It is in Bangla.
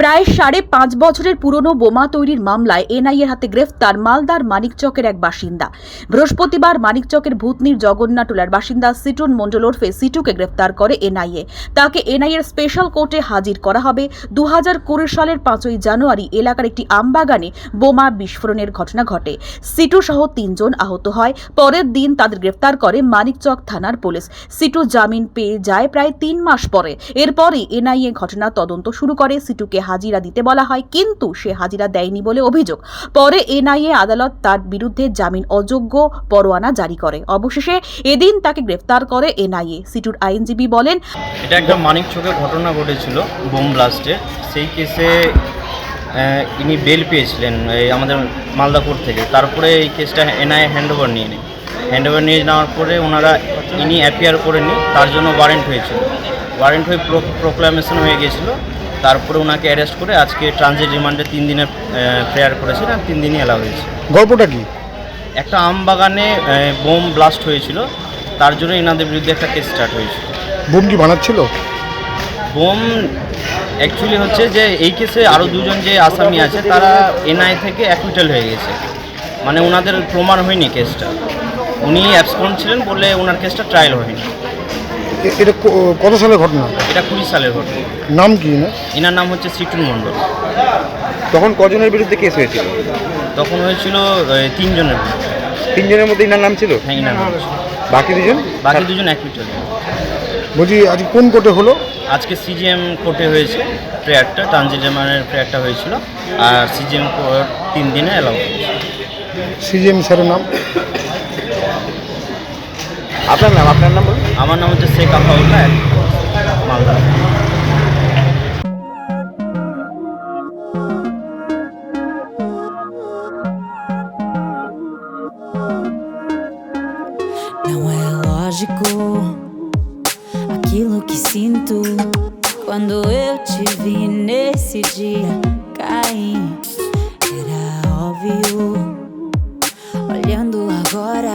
প্রায় সাড়ে পাঁচ বছরের পুরনো বোমা তৈরির মামলায় এনআইএর হাতে গ্রেফতার মালদার মানিকচকের এক বাসিন্দা। বৃহস্পতিবার মানিকচকের ভূতনির জগন্নাটুলার বাসিন্দা সিটুন মণ্ডল ওরফে সিটুকে গ্রেফতার করে এনআইএ। তাকে এনআইএর স্পেশাল কোর্টে হাজির করা হবে দু সালের পাঁচই জানুয়ারি এলাকার একটি আমবাগানে বোমা বিস্ফোরণের ঘটনা ঘটে। সিটু সহ তিনজন আহত হয়। পরের দিন তাদের গ্রেফতার করে মানিকচক থানার পুলিশ। সিটু জামিন পেয়ে যায় প্রায় তিন মাস পরে। এরপরই এনআইএ ঘটনা তদন্ত শুরু করে সিটুকে। হাজিরা দিতে বলা হয়, কিন্তু সে হাজিরা দেয়নি বলে অভিযোগ। পরে এনআইএ আদালত তার বিরুদ্ধে জামিন অযোগ্য পরোয়ানা জারি করে। অবশেষে এদিন তাকে গ্রেফতার করে এনআইএ। সিটুর আইনজীবী বলেন, এটা একটা মানিক চোখের ঘটনা ঘটেছিল বোম ব্লাস্টে। সেই কেসে ইনি বেল পেয়েছিলেন আমাদের মালদাপুর থেকে। তারপরে এই কেসটা এনআইএ হ্যান্ডওভার নিয়ে নেয়। হ্যান্ডওভার নিয়ে নেওয়ার পরে ওনারা ইনি অ্যাপিয়ার করেনি তার জন্য ওয়ারেন্ট হয়েছিল। ওয়ারেন্ট হয়ে প্রোক্লামেশন হয়ে গিয়েছিল তারপরে ওনাকে অ্যারেস্ট করে আজকে ট্রানজিট রিমান্ডে তিন দিনের প্রেয়ার করেছেন আর তিন দিনই এলাও হয়েছে। গল্পটা কি? একটা আম বাগানে বোম ব্লাস্ট হয়েছিল। তার জন্য এনাদের বিরুদ্ধে একটা কেস স্টার্ট হয়েছিল বোম কি বানাচ্ছিল? বোম অ্যাকচুয়ালি হচ্ছে যে এই কেসে আরও দুজন যে আসামি আছে তারা এনআই থেকে অ্যাকুইটাল হয়ে গেছে। মানে ওনাদের প্রমাণ হয়নি কেসটা উনি অ্যাবসকন ছিলেন বলে ওনার কেসটা ট্রায়াল হয়নি। এটা ক- কত সালের ঘটনা? এটা কুড়ি সালের ঘটনা। নাম কি না এনার নাম হচ্ছে সিটুন মণ্ডল। তখন কজনের বিরুদ্ধে কেস হয়েছিল? তখন হয়েছিল তিনজনের বিরুদ্ধে। তিনজনের মধ্যে ইনার নাম ছিল? হ্যাঁ এনার নাম বাকি দুজন? বাকি দুজন অ্যাকুইটাল বলছি আজ কোন কোর্টে হলো? আজকে সিজিএম কোর্টে হয়েছে প্রেয়ারটা ট্রানজিটামানের প্রেয়ারটা হয়েছিল। আর সিজিএম কোর্ট তিন দিনে অ্যালাউ সিজিএম স্যারের নাম? আপনার নাম আপনার নাম বলুন আমার নাম হচ্ছে Sheikh Afaullah Malda Não é lógico aquilo que sinto quando eu te vi nesse dia cair. Era óbvio. Olhando agora,